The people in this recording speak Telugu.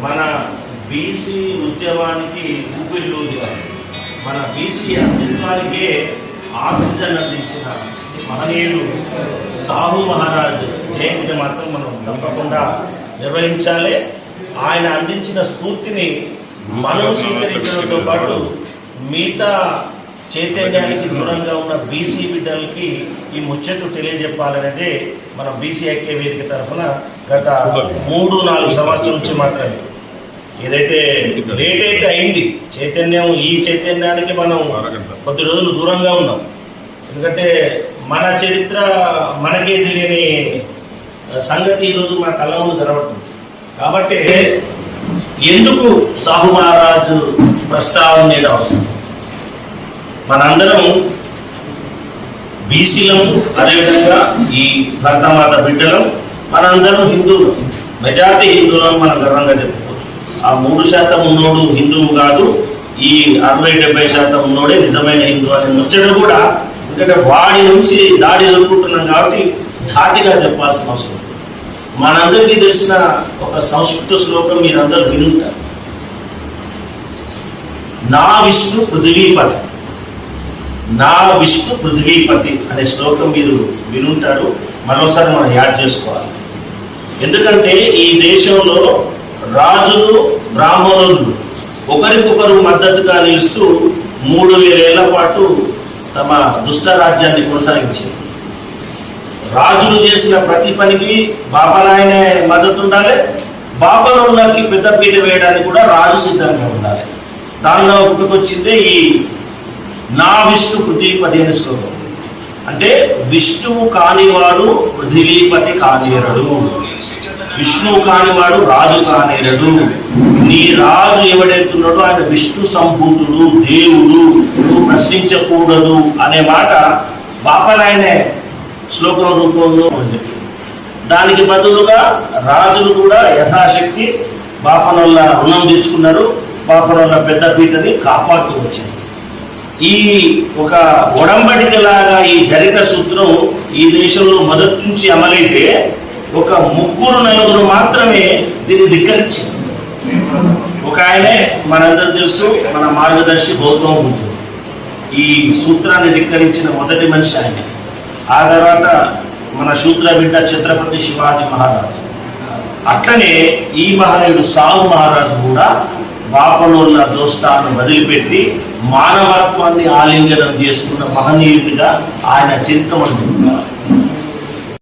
మన బీసీ ఉద్యమానికి ఊపిరిలోదిగా మన బీసీ అస్తిత్వానికే ఆక్సిజన్ అందించిన మహనీయుడు సాహు మహారాజ్ జయంతిని మాత్రం మనం తప్పకుండా నిర్వహించాలి. ఆయన అందించిన స్ఫూర్తిని మనం స్వీకరించడంతో పాటు మిగతా చైతన్యానికి దూరంగా ఉన్న బీసీ బిడ్డలకి ఈ ముచ్చట్లు తెలియజెప్పాలనేదే మన బీసీ ఐక్య వేదిక తరఫున గత మూడు నాలుగు సంవత్సరం నుంచి మాత్రమే. ఏదైతే లేట్ అయితే అయింది చైతన్యం ఈ చైతన్యానికి మనం కొద్ది రోజులు దూరంగా ఉన్నాం. ఎందుకంటే మన చరిత్ర మనకే తెలియని సంగతి ఈరోజు మన కళ్ళ ముందు కనబడుతుంది. కాబట్టి ఎందుకు సాహు మహారాజు ప్రస్తావన అవసరం? మనందరం బీసీలం అదేవిధంగా ఈ భరతమాత బిడ్డలం మనందరం హిందువులు. మెజార్టీ హిందువులం మనం గర్వంగా చెప్పుకోవచ్చు. ఆ మూడు శాతం ఉన్నోడు హిందువు కాదు ఈ అరవై డెబ్బై శాతం ఉన్నోడే నిజమైన హిందువు అనే ముచ్చట కూడా ఎందుకంటే వాడి నుంచి దాడి ఎదుర్కొంటున్నాం కాబట్టి ధాటిగా చెప్పాల్సిన అవసరం మనందరికీ తెలిసిన ఒక సంస్కృత శ్లోకం మీరందరూ వినుంటారు. నా విష్ణు పృథివీపతి నా విష్ణు పృథ్వీపతి అనే శ్లోకం మీరు వినుంటారు. మరోసారి మనం యాడ్ చేసుకోవాలి. ఎందుకంటే ఈ దేశంలో రాజులు బ్రాహ్మణులు ఒకరికొకరు మద్దతుగా నిలుస్తూ మూడు వేల పాటు తమ దుష్ట రాజ్యాన్ని కొనసాగించారు. రాజులు చేసిన ప్రతి పనికి బాపనాయనే మద్దతు ఉండాలి. బాపనులకి పెద్దపీట వేయడానికి కూడా రాజు సిద్ధంగా ఉండాలి. దానిలో పుట్టుకొచ్చిందే ఈ నా విష్ణు పృథ్వీపతి అనే శ్లోకం. అంటే విష్ణువు కానివాడు పృథివీపతి కానేరడు. విష్ణువు కానివాడు రాజు కానేరడు. నీ రాజు ఎవడైతున్నాడో ఆయన విష్ణు సంభూతుడు దేవుడు. నువ్వు ప్రశ్నించకూడదు అనే మాట బాపనాయనే శ్లోకం రూపంలో ఉంది. దానికి బదులుగా రాజులు కూడా యథాశక్తి బాపనొల్ల రుణం తెచ్చుకున్నారు బాపనొల్ల పెద్ద పీటని కాపాడుతూ వచ్చింది. ఈ ఒక ఒడంబడికలాగా ఈ జరిత సూత్రం ఈ దేశంలో మొదటి నుంచి అమలైతే ఒక ముగ్గురు నలుగురు మాత్రమే దీన్ని ధిక్కరించింది. ఒక ఆయనే మనందరూ తెలుసు మన మార్గదర్శి గౌతమ బుద్ధుడు. ఈ సూత్రాన్ని ధిక్కరించిన మొదటి మనిషి ఆయన. ఆ తర్వాత మన శూద్ర బిడ్డ ఛత్రపతి శివాజీ మహారాజు. అట్లనే ఈ మహనీయుడు సావు మహారాజు కూడా బాపనోళ్ళ దోస్తాన్ని వదిలిపెట్టి మానవత్వాన్ని ఆలింగనం చేసుకున్న మహనీయుడిగా ఆయన చరిత్ర మనం